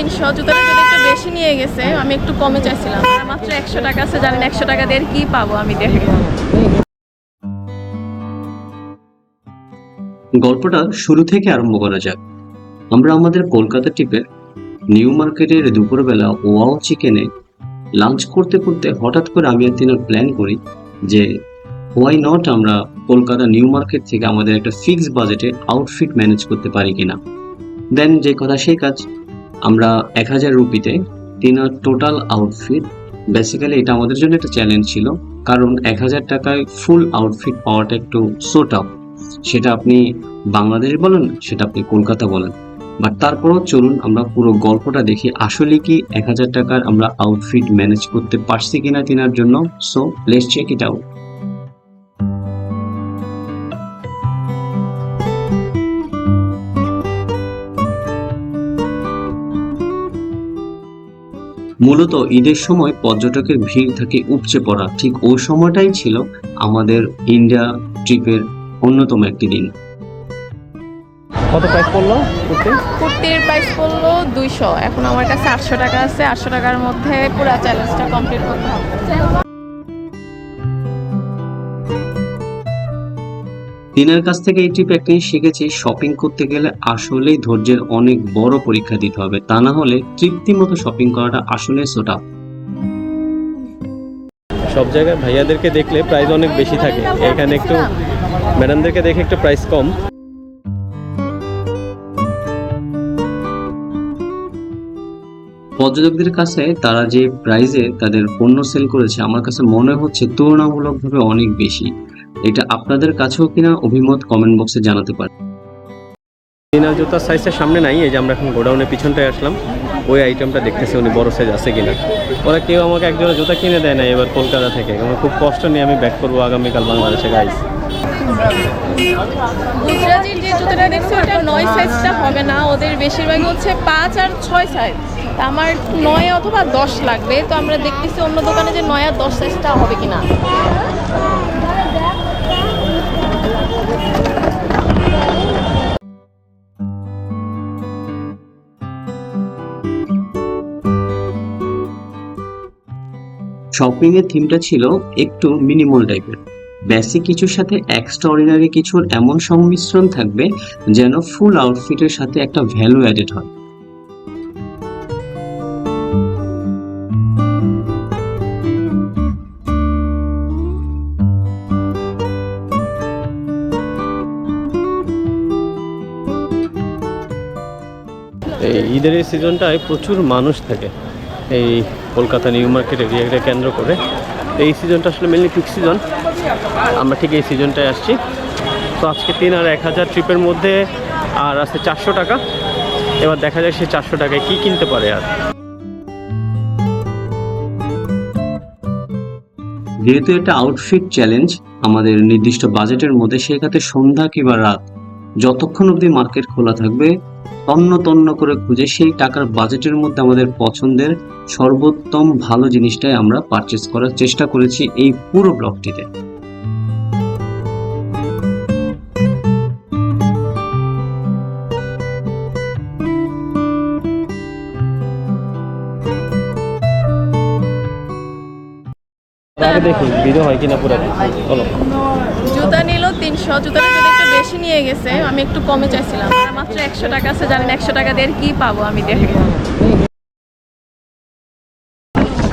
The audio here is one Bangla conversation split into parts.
তিনশো যদি একটু বেশি নিয়ে গেছে, আমি একটু কমে চাইছিলাম। মাত্র একশো টাকা আছে, জানেন একশো টাকা দিয়ে কি পাবো আমি দেখে। গল্পটা শুরু থেকে আরম্ভ করা যাক। আমরা আমাদের কলকাতা ট্রিপে নিউ মার্কেটের দুপুরবেলা ওয়াও চিকেনে লাঞ্চ করতে করতে হঠাৎ করে আমি আর তিনার প্ল্যান করি যে হোয়াই নট আমরা কলকাতা নিউ মার্কেট থেকে আমাদের একটা ফিক্স বাজেটে আউটফিট ম্যানেজ করতে পারি কিনা। দেন যে কথা, সেই কাজ আমরা এক হাজার রুপিতে তিনার টোটাল আউটফিট বেসিক্যালি এটা আমাদের জন্য একটা চ্যালেঞ্জ ছিল, কারণ এক হাজার টাকায় ফুল আউটফিট পাওয়াটা একটু সো টাফ সেটা আপনি বাংলাদেশ বলেন, সেটা আপনি কলকাতা বলেন। বাট তারপরও চলুন, আমরা পুরো গল্পটা দেখি, আসলে কি এক হাজার টাকার আমরা আউটফিট ম্যানেজ করতে পারছি কিনা তিনার জন্য। So let's check it out মূলত ঈদের সময় পর্যটকের ভিড় থাকে উপচে পড়া ঠিক ওই সময়টাই ছিল আমাদের ইন্ডিয়া ট্রিপের অন্যতম একটি দিন। কত প্রাইস পড়ল কুর্তি? কুর্তির প্রাইস পড়ল দুইশো। এখন আমার কাছে আটশো টাকা আছে। আটশো টাকার মধ্যে পুরো চ্যালেঞ্জটা কমপ্লিট করতে হবে। তিনার কাছ থেকে এই ট্রিপ একটা শিখেছি শপিং করতে গেলে আসলেই ধৈর্যের অনেক বড় পরীক্ষা দিতে হবে। তা না হলে তৃপ্তি মতো শপিং করাটা আসলে সোটা সব জায়গায় ভাইয়াদেরকে দেখলে প্রাইস অনেক বেশি থাকে। এখানে একটু ম্যাডামদেরকে দেখে একটু প্রাইস কম। পর্যটকদের কাছে তারা যে প্রাইজে তাদের পণ্য সেল করেছে আমার কাছে মনে হচ্ছে তুলনামূলকভাবে অনেক বেশি। এটা আপনাদের কাছেও কিনা অভিমত কমেন্ট বক্সে জানাতে পারেন। তিনার জুতার সাইজের সামনে নাই এই যে আমরা এখন গোডাউনের পিছনটায় আসলাম ওই আইটেমটা দেখতেছি উনি বড় সাইজ আছে কিনা। ওরা কেউ আমাকে একজোড়া জুতা কিনে দেয় না এবার কলকাতা থেকে। আমার খুব কষ্ট নিয়ে আমি ব্যাক করব আগামীকাল বাংলাদেশে গাইস গুজরাজির যে জুতোটা দেখছি ওটা নয় সাইজটা হবে না। ওদের বেশিরভাগই হচ্ছে পাঁচ আর ছয় সাইজ তা আমার নয় অথবা দশ লাগবে। তো আমরা দেখতেছি অন্য দোকানে যে নয় আর দশ সাইজটা হবে কিনা। শপিং এর থিমটা ছিল একটু মিনিমাল টাইপের বেসিক কিছুর সাথে এক্সট্রা অর্ডিনারি কিছুর এমন সংমিশ্রণ থাকবে যেন ফুল আউটফিটের সাথে একটা ভ্যালু অ্যাডেড হয়। ঈদের এই সিজনটায় প্রচুর মানুষ থাকে। এই কলকাতা নিউ মার্কেট এরিয়াকে কেন্দ্র করে। এই সিজনটা আসলে মেনলি পিক সিজন আমরা ঠিক এই সিজনটায় আসছি। তো আজকে তিন আর এক হাজার ট্রিপের মধ্যে আর আছে চারশো টাকা। এবার দেখা যায় সে চারশো টাকায় কী কিনতে পারে আর। যেহেতু এটা আউটফিট চ্যালেঞ্জ আমাদের নির্দিষ্ট বাজেটের মধ্যে সেক্ষেত্রে সন্ধ্যা কিংবা রাত, যতক্ষণ অবধি মার্কেট খোলা থাকবে তন্ন তন্ন করে খুঁজে সেই টাকার বাজেটের মধ্যে আমাদের পছন্দের সর্বোত্তম ভালো জিনিসটাই আমরা পারচেস করার চেষ্টা করেছি এই পুরো ব্লকটিতে আগে দেখি ভিডিও হয় কিনা পুরো চলো তিনশো জুতোটা যদি একটু বেশি নিয়ে গেছে আমি একটু কমে চাইছিলাম। আর মাত্র একশো টাকা আছে জানেন একশো টাকা দিয়ে আর কি পাবো আমি দেখে।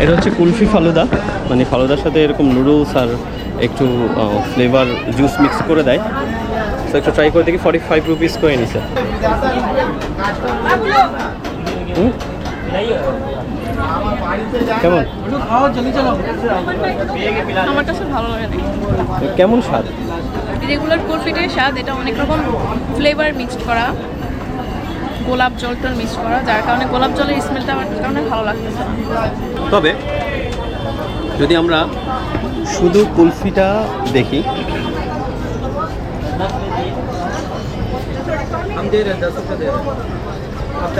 এটা হচ্ছে কুলফি ফালুদা। মানে ফালুদার সাথে এরকম নুডলস আর একটু ফ্লেভার জুস মিক্স করে দেয়। তো একটু ট্রাই করে দেখি ফর্টি ফাইভ রুপিস করে নিছে। কেমন? আমার কাছে ভালো লাগে কেমন স্বাদ? রেগুলার কুলফিটের স্বাদ, এটা অনেক রকম ফ্লেভার মিক্সড করা, গোলাপ জল টল মিক্স করা, যার কারণে গোলাপ জলের স্মেলটা আমার কারণে ভালো লাগতেছে তবে, যদি আমরা শুধু কুলফিটা দেখি,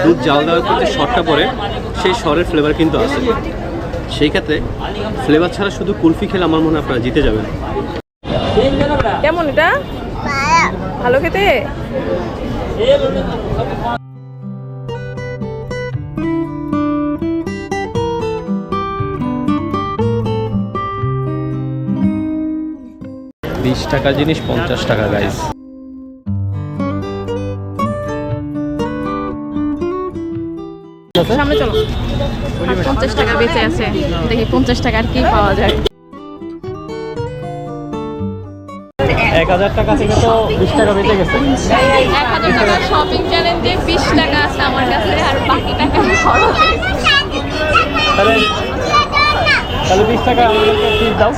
দুধ জাল দেওয়ার পর যে শরটা পরে সেই স্বরের ফ্লেভার কিন্তু আছে। সেই ক্ষেত্রে ফ্লেভার ছাড়া শুধু কুলফি খেলে আমার মনে হয় আপনারা জিতে যাবেন। কেমন এটা? ভালো খেতে? বিশ টাকা জিনিস পঞ্চাশ টাকা গাইস সামনে চলো। পঞ্চাশ টাকা বেঁচে আছে। দেখি পঞ্চাশ টাকা আর কি পাওয়া যায়। এক হাজার টাকা থেকে তো বিশ টাকা বেঁচে গেছে। এক হাজার টাকা শপিং চ্যালেঞ্জে বিশ টাকা আছে আমার কাছে আর বাকি টাকা খরচ তাহলে তাহলে বিশ টাকা আমাদেরকে ফিস দাও।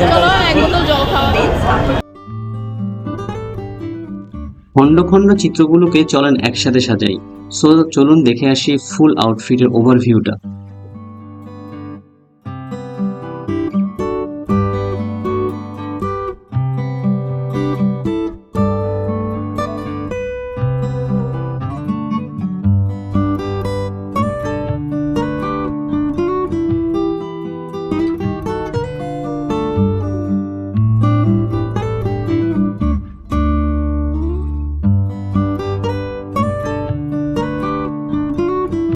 চলো এক বোতল জল খাওয়া খণ্ড খণ্ড চিত্রগুলোকে চলেন একসাথে সাজাই। সো চলুন দেখে আসি ফুল আউটফিটের ওভারভিউটা